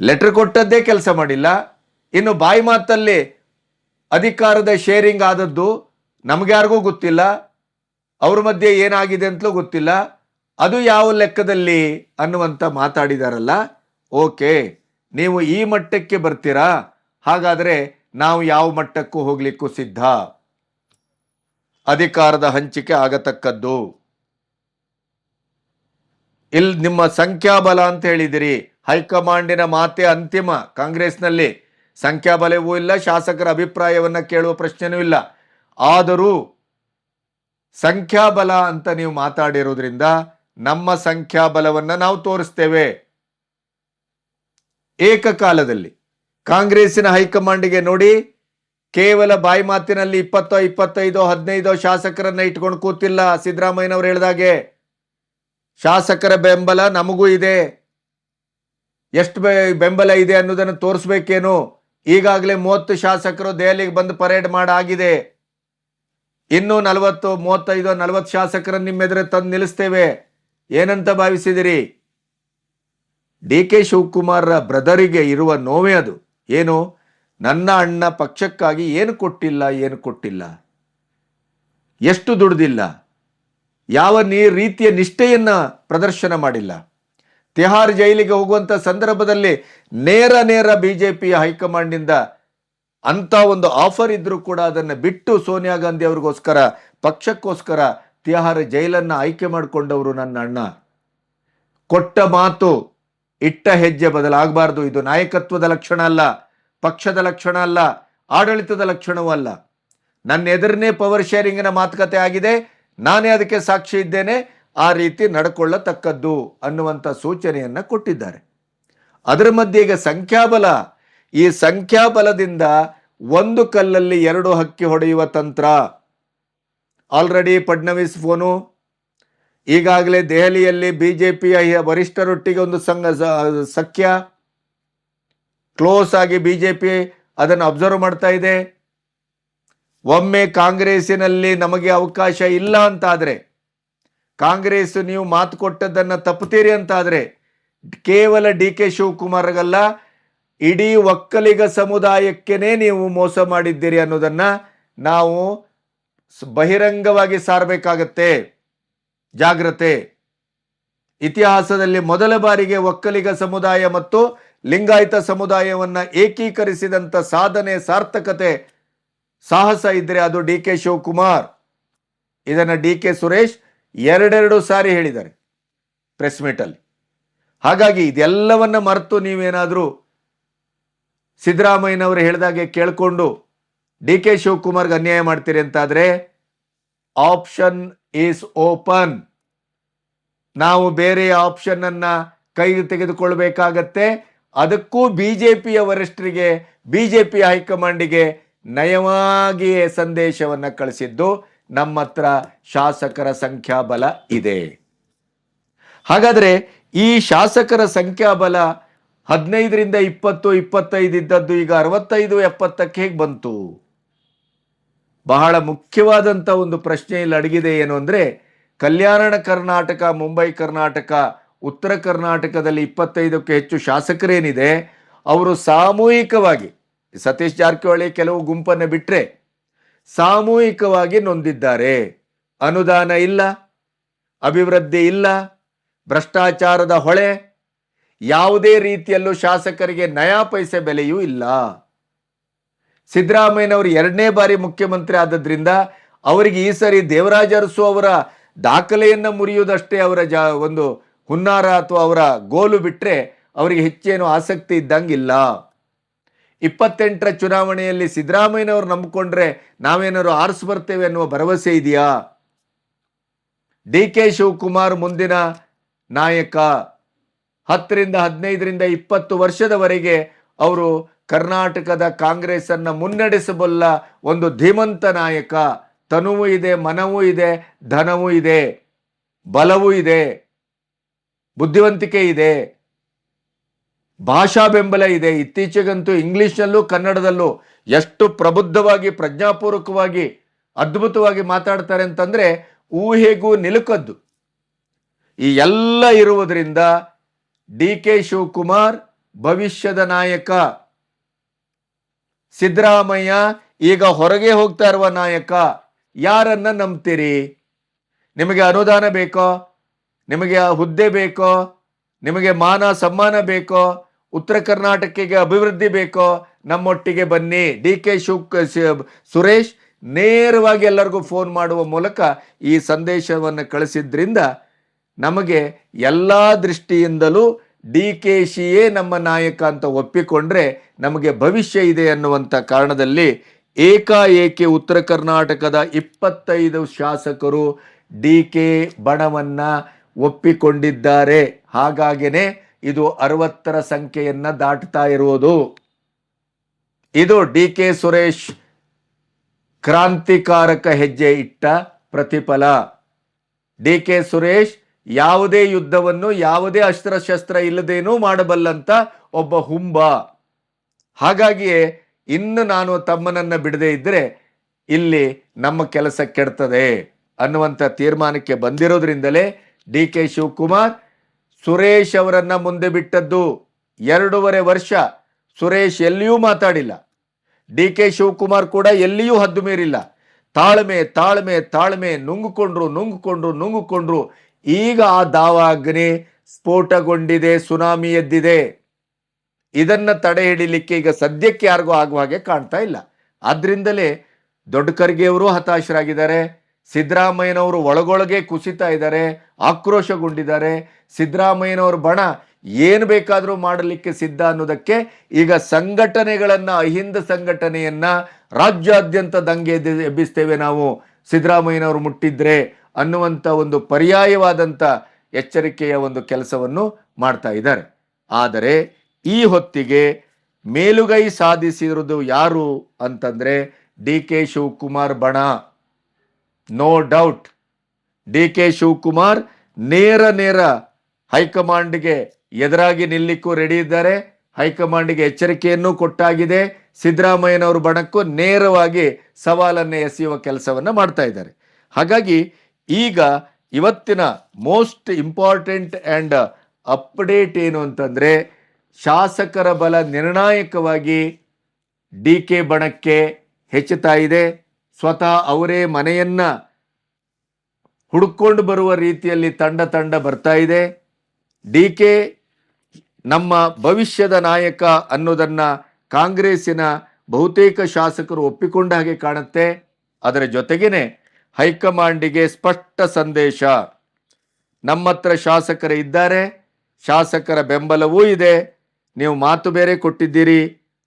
ಲೆಟರ್ ಕೊಟ್ಟದ್ದೇ ಕೆಲಸ ಮಾಡಿಲ್ಲ. ಇನ್ನು ಬಾಯಿ ಮಾತಲ್ಲಿ ಅಧಿಕಾರದ ಶೇರಿಂಗ್ ಆದದ್ದು ನಮಗ್ಯಾರಿಗೂ ಗೊತ್ತಿಲ್ಲ. ಅವ್ರ ಮಧ್ಯೆ ಏನಾಗಿದೆ ಅಂತಲೂ ಗೊತ್ತಿಲ್ಲ. ಅದು ಯಾವ ಲೆಕ್ಕದಲ್ಲಿ ಅನ್ನುವಂಥ ಮಾತಾಡಿದಾರಲ್ಲ? ಓಕೆ. ನೀವು ಈ ಮಟ್ಟಕ್ಕೆ ಬರ್ತೀರಾ? ಹಾಗಾದರೆ ನಾವು ಯಾವ ಮಟ್ಟಕ್ಕೂ ಹೋಗ್ಲಿಕ್ಕೂ ಸಿದ್ಧ. ಅಧಿಕಾರದ ಹಂಚಿಕೆ ಆಗತಕ್ಕದ್ದು. ಇಲ್ಲಿ ನಿಮ್ಮ ಸಂಖ್ಯಾಬಲ ಅಂತ ಹೇಳಿದಿರಿ. ಹೈಕಮಾಂಡಿನ ಮಾತೆ ಅಂತಿಮ. ಕಾಂಗ್ರೆಸ್ನಲ್ಲಿ ಸಂಖ್ಯಾಬಲವೂ ಇಲ್ಲ, ಶಾಸಕರ ಅಭಿಪ್ರಾಯವನ್ನು ಕೇಳುವ ಪ್ರಶ್ನೆನೂ ಇಲ್ಲ. ಆದರೂ ಸಂಖ್ಯಾಬಲ ಅಂತ ನೀವು ಮಾತಾಡಿರೋದ್ರಿಂದ ನಮ್ಮ ಸಂಖ್ಯಾಬಲವನ್ನು ನಾವು ತೋರಿಸ್ತೇವೆ. ಏಕಕಾಲದಲ್ಲಿ ಕಾಂಗ್ರೆಸ್ಸಿನ ಹೈಕಮಾಂಡ್ಗೆ ನೋಡಿ ಕೇವಲ ಬಾಯಿ ಮಾತಿನಲ್ಲಿ ಇಪ್ಪತ್ತೋ, ಇಪ್ಪತ್ತೈದೋ, ಹದಿನೈದೋ ಶಾಸಕರನ್ನ ಇಟ್ಕೊಂಡು ಕೂತಿಲ್ಲ ಸಿದ್ದರಾಮಯ್ಯನವರು ಹೇಳಿದಾಗೆ. ಶಾಸಕರ ಬೆಂಬಲ ನಮಗೂ ಇದೆ. ಎಷ್ಟು ಬೆಂಬಲ ಇದೆ ಅನ್ನೋದನ್ನು ತೋರಿಸ್ಬೇಕೇನು? ಈಗಾಗಲೇ ಮೂವತ್ತು ಶಾಸಕರು ದೆಹಲಿಗೆ ಬಂದು ಪರೇಡ್ ಮಾಡಾಗಿದೆ ಇನ್ನೂ ನಲವತ್ತು, ಮೂವತ್ತೈದು, ನಲವತ್ತು ಶಾಸಕರನ್ನು ನಿಮ್ಮೆದುರು ತಂದು ನಿಲ್ಲಿಸ್ತೇವೆ. ಏನಂತ ಭಾವಿಸಿದಿರಿ? ಡಿ ಕೆ ಶಿವಕುಮಾರ್ ಬ್ರದರಿಗೆ ಇರುವ ನೋವೇ ಅದು. ಏನು? ನನ್ನ ಅಣ್ಣ ಪಕ್ಷಕ್ಕಾಗಿ ಏನು ಕೊಟ್ಟಿಲ್ಲ ಏನು ಕೊಟ್ಟಿಲ್ಲ. ಎಷ್ಟು ದುಡ್ದಿಲ್ಲ. ಯಾವ ನೀ ರೀತಿಯ ನಿಷ್ಠೆಯನ್ನು ಪ್ರದರ್ಶನ ಮಾಡಿಲ್ಲ. ತಿಹಾರ್ ಜೈಲಿಗೆ ಹೋಗುವಂಥ ಸಂದರ್ಭದಲ್ಲಿ ನೇರ ನೇರ ಬಿ ಜೆ ಪಿಯ ಹೈಕಮಾಂಡ್ನಿಂದ ಅಂಥ ಒಂದು ಆಫರ್ ಇದ್ದರೂ ಕೂಡ ಅದನ್ನು ಬಿಟ್ಟು ಸೋನಿಯಾ ಗಾಂಧಿ ಅವ್ರಿಗೋಸ್ಕರ, ಪಕ್ಷಕ್ಕೋಸ್ಕರ ತಿಹಾರ್ ಜೈಲನ್ನು ಆಯ್ಕೆ ಮಾಡಿಕೊಂಡವರು ನನ್ನ ಅಣ್ಣ. ಕೊಟ್ಟ ಮಾತು ಇಟ್ಟ ಹೆಜ್ಜೆ ಬದಲಾಗಬಾರ್ದು. ಇದು ನಾಯಕತ್ವದ ಲಕ್ಷಣ ಅಲ್ಲ, ಪಕ್ಷದ ಲಕ್ಷಣ ಅಲ್ಲ, ಆಡಳಿತದ ಲಕ್ಷಣವೂ ಅಲ್ಲ. ನನ್ನ ಎದುರನೇ ಪವರ್ ಶೇರಿಂಗಿನ ಮಾತುಕತೆ ಆಗಿದೆ. ನಾನೇ ಅದಕ್ಕೆ ಸಾಕ್ಷಿ ಇದ್ದೇನೆ. ಆ ರೀತಿ ನಡ್ಕೊಳ್ಳತಕ್ಕದ್ದು ಅನ್ನುವಂಥ ಸೂಚನೆಯನ್ನು ಕೊಟ್ಟಿದ್ದಾರೆ. ಅದರ ಮಧ್ಯೆ ಈಗ ಸಂಖ್ಯಾಬಲ. ಈ ಸಂಖ್ಯಾಬಲದಿಂದ ಒಂದು ಕಲ್ಲಲ್ಲಿ ಎರಡು ಹಕ್ಕಿ ಹೊಡೆಯುವ ತಂತ್ರ. ಆಲ್ರೆಡಿ ಫಡ್ನವೀಸ್ ಫೋನು ಈಗಾಗಲೇ ದೆಹಲಿಯಲ್ಲಿ ಬಿಜೆಪಿಯ ವರಿಷ್ಠರೊಟ್ಟಿಗೆ ಒಂದು ಸಂಘ ಸಖ್ಯ ಕ್ಲೋಸ್ ಆಗಿ ಬಿಜೆಪಿ ಅದನ್ನು ಅಬ್ಸರ್ವ್ ಮಾಡ್ತಾ ಇದೆ. ಒಮ್ಮೆ ಕಾಂಗ್ರೆಸ್ಸಿನಲ್ಲಿ ನಮಗೆ ಅವಕಾಶ ಇಲ್ಲ ಅಂತಾದರೆ ಕಾಂಗ್ರೆಸ್ ನೀವು ಮಾತು ಕೊಟ್ಟದ್ದನ್ನು ತಪ್ಪುತ್ತೀರಿ ಅಂತಾದರೆ, ಕೇವಲ ಡಿ ಕೆ ಶಿವಕುಮಾರ್ಗಲ್ಲ, ಇಡೀ ಒಕ್ಕಲಿಗ ಸಮುದಾಯಕ್ಕೇ ನೀವು ಮೋಸ ಮಾಡಿದ್ದೀರಿ ಅನ್ನೋದನ್ನು ನಾವು ಬಹಿರಂಗವಾಗಿ ಸಾರಬೇಕಾಗತ್ತೆ. ಜಾಗ್ರತೆ. ಇತಿಹಾಸದಲ್ಲಿ ಮೊದಲ ಬಾರಿಗೆ ಒಕ್ಕಲಿಗ ಸಮುದಾಯ ಮತ್ತು ಲಿಂಗಾಯತ ಸಮುದಾಯವನ್ನ ಏಕೀಕರಿಸಿದಂತ ಸಾಧನೆ ಸಾರ್ಥಕತೆ ಸಾಹಸ ಇದ್ದರೆ ಅದು ಡಿ ಕೆ ಶಿವಕುಮಾರ್. ಇದನ್ನ ಡಿ ಕೆ ಸುರೇಶ್ ಎರಡೆರಡು ಸಾರಿ ಹೇಳಿದ್ದಾರೆ ಪ್ರೆಸ್ ಮೀಟಲ್ಲಿ. ಹಾಗಾಗಿ ಇದೆಲ್ಲವನ್ನ ಮರೆತು ನೀವೇನಾದರೂ ಸಿದ್ದರಾಮಯ್ಯನವರು ಹೇಳಿದಾಗೆ ಕೇಳಿಕೊಂಡು ಡಿ ಕೆ ಶಿವಕುಮಾರ್ಗೆ ಅನ್ಯಾಯ ಮಾಡ್ತೀರಿ ಅಂತಾದ್ರೆ ಆಪ್ಷನ್ ಈಸ್ ಓಪನ್ ನಾವು ಬೇರೆ ಆಪ್ಷನ್ ಅನ್ನ ಕೈಗೆ ತೆಗೆದುಕೊಳ್ಬೇಕಾಗತ್ತೆ. ಅದಕ್ಕೂ ಬಿಜೆಪಿಯ ವರಿಷ್ಠರಿಗೆ, ಬಿಜೆಪಿ ಹೈಕಮಾಂಡಿಗೆ ನಯವಾಗಿಯೇ ಸಂದೇಶವನ್ನ ಕಳಿಸಿದ್ದು ನಮ್ಮ ಹತ್ರ ಶಾಸಕರ ಸಂಖ್ಯಾಬಲ ಇದೆ. ಹಾಗಾದ್ರೆ ಈ ಶಾಸಕರ ಸಂಖ್ಯಾಬಲ ಹದಿನೈದರಿಂದ ಇಪ್ಪತ್ತು, ಇಪ್ಪತ್ತೈದು ಇದ್ದದ್ದು ಈಗ ಅರವತ್ತೈದು, ಎಪ್ಪತ್ತಕ್ಕೆ ಹೇಗೆ ಬಂತು? ಬಹಳ ಮುಖ್ಯವಾದಂಥ ಒಂದು ಪ್ರಶ್ನೆ ಇಲ್ಲಿ ಅಡಗಿದೆ ಏನು ಅಂದರೆ, ಕಲ್ಯಾಣ ಕರ್ನಾಟಕ, ಮುಂಬೈ ಕರ್ನಾಟಕ, ಉತ್ತರ ಕರ್ನಾಟಕದಲ್ಲಿ ಇಪ್ಪತ್ತೈದಕ್ಕೆ ಹೆಚ್ಚು ಶಾಸಕರೇನಿದೆ, ಅವರು ಸಾಮೂಹಿಕವಾಗಿ, ಸತೀಶ್ ಜಾರಕಿಹೊಳಿ ಕೆಲವು ಗುಂಪನ್ನು ಬಿಟ್ಟರೆ ಸಾಮೂಹಿಕವಾಗಿ ನೊಂದಿದ್ದಾರೆ. ಅನುದಾನ ಇಲ್ಲ, ಅಭಿವೃದ್ಧಿ ಇಲ್ಲ, ಭ್ರಷ್ಟಾಚಾರದ ಹೊಳೆ, ಯಾವುದೇ ರೀತಿಯಲ್ಲೂ ಶಾಸಕರಿಗೆ ನಯಾ ಪೈಸೆ ಬೆಲೆಯೂ ಇಲ್ಲ. ಸಿದ್ದರಾಮಯ್ಯನವರು ಎರಡನೇ ಬಾರಿ ಮುಖ್ಯಮಂತ್ರಿ ಆದದ್ರಿಂದ ಅವರಿಗೆ ಈ ಸರಿ ದೇವರಾಜ ಅರಸು ಅವರ ದಾಖಲೆಯನ್ನು ಮುರಿಯುವುದಷ್ಟೇ ಅವರ ಜಾ, ಒಂದು ಹುನ್ನಾರ ಅಥವಾ ಅವರ ಗೋಲು ಬಿಟ್ಟರೆ ಅವರಿಗೆ ಹೆಚ್ಚೇನು ಆಸಕ್ತಿ ಇದ್ದಂಗಿಲ್ಲ. ಇಪ್ಪತ್ತೆಂಟರ ಚುನಾವಣೆಯಲ್ಲಿ ಸಿದ್ದರಾಮಯ್ಯನವರು ನಂಬಿಕೊಂಡ್ರೆ ನಾವೇನಾದ್ರು ಆರಿಸಿ ಬರ್ತೇವೆ ಅನ್ನುವ ಭರವಸೆ ಇದೆಯಾ? ಡಿ ಕೆ ಶಿವಕುಮಾರ್ ಮುಂದಿನ ನಾಯಕ ಹತ್ತರಿಂದ ಹದಿನೈದರಿಂದ ಇಪ್ಪತ್ತು ವರ್ಷದವರೆಗೆ ಅವರು ಕರ್ನಾಟಕದ ಕಾಂಗ್ರೆಸ್ ಅನ್ನ ಮುನ್ನಡೆಸಬಲ್ಲ ಒಂದು ಧೀಮಂತ ನಾಯಕ, ತನುವೂ ಇದೆ, ಮನವೂ ಇದೆ, ಧನವೂ ಇದೆ, ಬಲವೂ ಇದೆ, ಬುದ್ಧಿವಂತಿಕೆ ಇದೆ, ಭಾಷಾ ಬೆಂಬಲ ಇದೆ. ಇತ್ತೀಚೆಗಂತೂ ಇಂಗ್ಲಿಷ್ನಲ್ಲೂ ಕನ್ನಡದಲ್ಲೂ ಎಷ್ಟು ಪ್ರಬುದ್ಧವಾಗಿ, ಪ್ರಜ್ಞಾಪೂರ್ವಕವಾಗಿ, ಅದ್ಭುತವಾಗಿ ಮಾತಾಡ್ತಾರೆ ಅಂತಂದ್ರೆ ಊಹೆಗೂ ನಿಲುಕದ್ದು. ಈ ಎಲ್ಲ ಇರುವುದರಿಂದ ಡಿ ಕೆ ಶಿವಕುಮಾರ್ ಭವಿಷ್ಯದ ನಾಯಕ. ಸಿದ್ದರಾಮಯ್ಯ ಈಗ ಹೊರಗೆ ಹೋಗ್ತಾ ಇರುವ ನಾಯಕ ಯಾರನ್ನ ನಂಬ್ತೀರಿ? ನಿಮಗೆ ಅನುದಾನ ಬೇಕೋ? ನಿಮಗೆ ಹುದ್ದೆ ಬೇಕೋ? ನಿಮಗೆ ಮಾನ ಸಮ್ಮಾನ ಬೇಕೋ? ಉತ್ತರ ಕರ್ನಾಟಕಕ್ಕೆ ಅಭಿವೃದ್ಧಿ ಬೇಕೋ? ನಮ್ಮೊಟ್ಟಿಗೆ ಬನ್ನಿ. ಡಿ ಕೆ ಸುರೇಶ್ ನೇರವಾಗಿ ಎಲ್ಲರಿಗೂ ಫೋನ್ ಮಾಡುವ ಮೂಲಕ ಈ ಸಂದೇಶವನ್ನು ಕಳಿಸಿದ್ರಿಂದ ನಮಗೆ ಎಲ್ಲ ದೃಷ್ಟಿಯಿಂದಲೂ ಡಿ ಕೆ ಶಿಯೇ ನಮ್ಮ ನಾಯಕ ಅಂತ ಒಪ್ಪಿಕೊಂಡ್ರೆ ನಮಗೆ ಭವಿಷ್ಯ ಇದೆ ಅನ್ನುವಂಥ ಕಾರಣದಲ್ಲಿ ಏಕಾಏಕಿ ಉತ್ತರ ಕರ್ನಾಟಕದ ಇಪ್ಪತ್ತೈದು ಶಾಸಕರು ಡಿ ಕೆ ಬಣವನ್ನು ಒಪ್ಪಿಕೊಂಡಿದ್ದಾರೆ. ಹಾಗಾಗಿನೇ ಇದು ಅರವತ್ತರ ಸಂಖ್ಯೆಯನ್ನು ದಾಟ್ತಾ ಇರುವುದು ಇದು ಡಿ ಕೆ ಸುರೇಶ್ ಕ್ರಾಂತಿಕಾರಕ ಹೆಜ್ಜೆ ಇಟ್ಟ ಪ್ರತಿಫಲ. ಡಿ ಕೆ ಸುರೇಶ್ ಯಾವುದೇ ಯುದ್ಧವನ್ನು, ಯಾವುದೇ ಅಸ್ತ್ರಶಸ್ತ್ರ ಇಲ್ಲದೇನೂ ಮಾಡಬಲ್ಲಂತ ಒಬ್ಬ ಹುಂಬ. ಹಾಗಾಗಿಯೇ ಇನ್ನು ನಾನು ತಮ್ಮನನ್ನ ಬಿಡದೇ ಇದ್ರೆ ಇಲ್ಲಿ ನಮ್ಮ ಕೆಲಸ ಕೆಡ್ತದೆ ಅನ್ನುವಂಥ ತೀರ್ಮಾನಕ್ಕೆ ಬಂದಿರೋದ್ರಿಂದಲೇ ಡಿ ಕೆ ಶಿವಕುಮಾರ್ ಸುರೇಶ್ ಅವರನ್ನ ಮುಂದೆ ಬಿಟ್ಟದ್ದು ಎರಡೂವರೆ ವರ್ಷ ಸುರೇಶ್ ಎಲ್ಲಿಯೂ ಮಾತಾಡಿಲ್ಲ. ಡಿ ಕೆ ಶಿವಕುಮಾರ್ ಕೂಡ ಎಲ್ಲಿಯೂ ಹದ್ದು ಮೀರಿಲ್ಲ. ತಾಳ್ಮೆ ತಾಳ್ಮೆ ತಾಳ್ಮೆ ನುಂಗುಕೊಂಡ್ರು ನುಂಗುಕೊಂಡ್ರು ನುಂಗುಕೊಂಡ್ರು ಈಗ ಆ ದಾವಾಗ್ನಿ ಸ್ಫೋಟಗೊಂಡಿದೆ, ಸುನಾಮಿ ಎದ್ದಿದೆ. ಇದನ್ನ ತಡೆ ಹಿಡಿಲಿಕ್ಕೆ ಈಗ ಸದ್ಯಕ್ಕೆ ಯಾರಿಗೂ ಆಗುವ ಹಾಗೆ ಕಾಣ್ತಾ ಇಲ್ಲ. ಆದ್ರಿಂದಲೇ ದೊಡ್ಡ ಖರ್ಗೆಯವರು ಹತಾಶರಾಗಿದ್ದಾರೆ. ಸಿದ್ದರಾಮಯ್ಯನವರು ಒಳಗೊಳಗೆ ಕುಸಿತಾ ಇದ್ದಾರೆ, ಆಕ್ರೋಶಗೊಂಡಿದ್ದಾರೆ. ಸಿದ್ದರಾಮಯ್ಯನವ್ರ ಬಣ ಏನು ಬೇಕಾದರೂ ಮಾಡಲಿಕ್ಕೆ ಸಿದ್ಧ ಅನ್ನೋದಕ್ಕೆ ಈಗ ಸಂಘಟನೆಗಳನ್ನ, ಅಹಿಂದ ಸಂಘಟನೆಯನ್ನ ರಾಜ್ಯಾದ್ಯಂತ ದಂಗೆ ಎಬ್ಬಿಸ್ತೇವೆ ನಾವು. ಸಿದ್ದರಾಮಯ್ಯನವರು ಮುಟ್ಟಿದ್ರೆ ಅನ್ನುವಂಥ ಒಂದು ಪರ್ಯಾಯವಾದಂಥ ಎಚ್ಚರಿಕೆಯ ಒಂದು ಕೆಲಸವನ್ನು ಮಾಡ್ತಾ ಇದ್ದಾರೆ. ಆದರೆ ಈ ಹೊತ್ತಿಗೆ ಮೇಲುಗೈ ಸಾಧಿಸಿರೋದು ಯಾರು ಅಂತಂದರೆ ಡಿ ಕೆ ಶಿವಕುಮಾರ್ ಬಣ. No doubt. D K Shivakumar ನೇರ ನೇರ ಹೈಕಮಾಂಡ್ಗೆ ಎದುರಾಗಿ ನಿಲ್ಲಿಕ್ಕೂ ರೆಡಿ ಇದ್ದಾರೆ. ಹೈಕಮಾಂಡ್ಗೆ ಎಚ್ಚರಿಕೆಯನ್ನು ಕೊಟ್ಟಾಗಿದೆ. ಸಿದ್ದರಾಮಯ್ಯನವರು ಬಣಕ್ಕೂ ನೇರವಾಗಿ ಸವಾಲನ್ನು ಎಸೆಯುವ ಕೆಲಸವನ್ನು ಮಾಡ್ತಾ ಇದ್ದಾರೆ. ಹಾಗಾಗಿ ಈಗ ಇವತ್ತಿನ ಮೋಸ್ಟ್ ಇಂಪಾರ್ಟೆಂಟ್ ಆ್ಯಂಡ್ ಅಪ್ಡೇಟ್ ಏನು ಅಂತಂದರೆ ಶಾಸಕರ ಬಲ ನಿರ್ಣಾಯಕವಾಗಿ ಡಿ ಕೆ ಬಣಕ್ಕೆ ಹೆಚ್ಚುತ್ತಾ ಇದೆ. ಸ್ವತಃ ಅವರೇ ಮನೆಯನ್ನ ಹುಡುಕೊಂಡು ಬರುವ ರೀತಿಯಲ್ಲಿ ತಂಡ ತಂಡ ಬರ್ತಾ ಇದೆ. ಡಿ ಕೆ ನಮ್ಮ ಭವಿಷ್ಯದ ನಾಯಕ ಅನ್ನೋದನ್ನು ಕಾಂಗ್ರೆಸ್ಸಿನ ಬಹುತೇಕ ಶಾಸಕರು ಒಪ್ಪಿಕೊಂಡ ಹಾಗೆ ಕಾಣುತ್ತೆ. ಅದರ ಜೊತೆಗೇನೆ ಹೈಕಮಾಂಡಿಗೆ ಸ್ಪಷ್ಟ ಸಂದೇಶ. ನಮ್ಮ ಹತ್ರ ಶಾಸಕರು ಇದ್ದಾರೆ, ಶಾಸಕರ ಬೆಂಬಲವೂ ಇದೆ. ನೀವು ಮಾತು ಬೇರೆ ಕೊಟ್ಟಿದ್ದೀರಿ,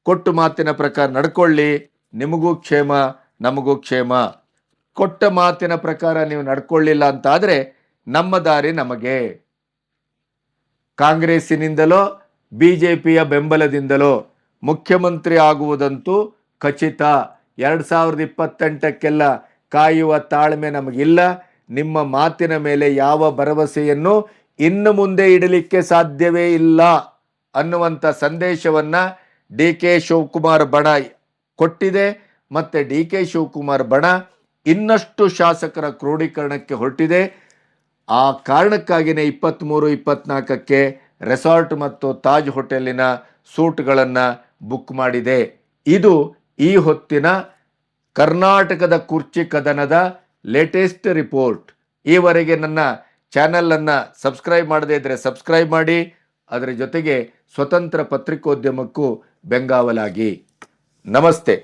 ಕೊಟ್ಟು ಮಾತಿನ ಪ್ರಕಾರ ನಡ್ಕೊಳ್ಳಿ. ನಿಮಗೂ ಕ್ಷೇಮ, ನಮಗೂ ಕ್ಷೇಮ. ಕೊಟ್ಟ ಮಾತಿನ ಪ್ರಕಾರ ನೀವು ನಡ್ಕೊಳ್ಳಿಲ್ಲ ಅಂತಾದರೆ ನಮ್ಮ ದಾರಿ ನಮಗೆ. ಕಾಂಗ್ರೆಸ್ಸಿನಿಂದಲೋ ಬಿ ಜೆ ಪಿಯ ಬೆಂಬಲದಿಂದಲೋ ಮುಖ್ಯಮಂತ್ರಿ ಆಗುವುದಂತೂ ಖಚಿತ. ಎರಡು ಸಾವಿರದ ಇಪ್ಪತ್ತೆಂಟಕ್ಕೆಲ್ಲ ಕಾಯುವ ತಾಳ್ಮೆ ನಮಗಿಲ್ಲ. ನಿಮ್ಮ ಮಾತಿನ ಮೇಲೆ ಯಾವ ಭರವಸೆಯನ್ನು ಇನ್ನು ಮುಂದೆ ಇಡಲಿಕ್ಕೆ ಸಾಧ್ಯವೇ ಇಲ್ಲ ಅನ್ನುವಂಥ ಸಂದೇಶವನ್ನ ಡಿ ಕೆ ಶಿವಕುಮಾರ್ ಬಣ ಕೊಟ್ಟಿದೆ. ಮತ್ತೆ ಡಿ ಕೆ ಶಿವಕುಮಾರ್ ಬಣ ಇನ್ನಷ್ಟು ಶಾಸಕರ ಕ್ರೋಢೀಕರಣಕ್ಕೆ ಹೊರಟಿದೆ. ಆ ಕಾರಣಕ್ಕಾಗಿಯೇ ಇಪ್ಪತ್ತ್ಮೂರು ಇಪ್ಪತ್ನಾಲ್ಕಕ್ಕೆ ರೆಸಾರ್ಟ್ ಮತ್ತು ತಾಜ್ ಹೋಟೆಲಿನ ಸೂಟ್ಗಳನ್ನು ಬುಕ್ ಮಾಡಿದೆ. ಇದು ಈ ಹೊತ್ತಿನ ಕರ್ನಾಟಕದ ಕುರ್ಚಿ ಕದನದ ಲೇಟೆಸ್ಟ್ ರಿಪೋರ್ಟ್ ಈವರೆಗೆ ನನ್ನ ಚಾನಲನ್ನು ಸಬ್ಸ್ಕ್ರೈಬ್ ಮಾಡದೇ ಇದ್ದರೆ ಸಬ್ಸ್ಕ್ರೈಬ್ ಮಾಡಿ, ಅದರ ಜೊತೆಗೆ ಸ್ವತಂತ್ರ ಪತ್ರಿಕೋದ್ಯಮಕ್ಕೂ ಬೆಂಗಾವಲಾಗಿ. ನಮಸ್ತೆ.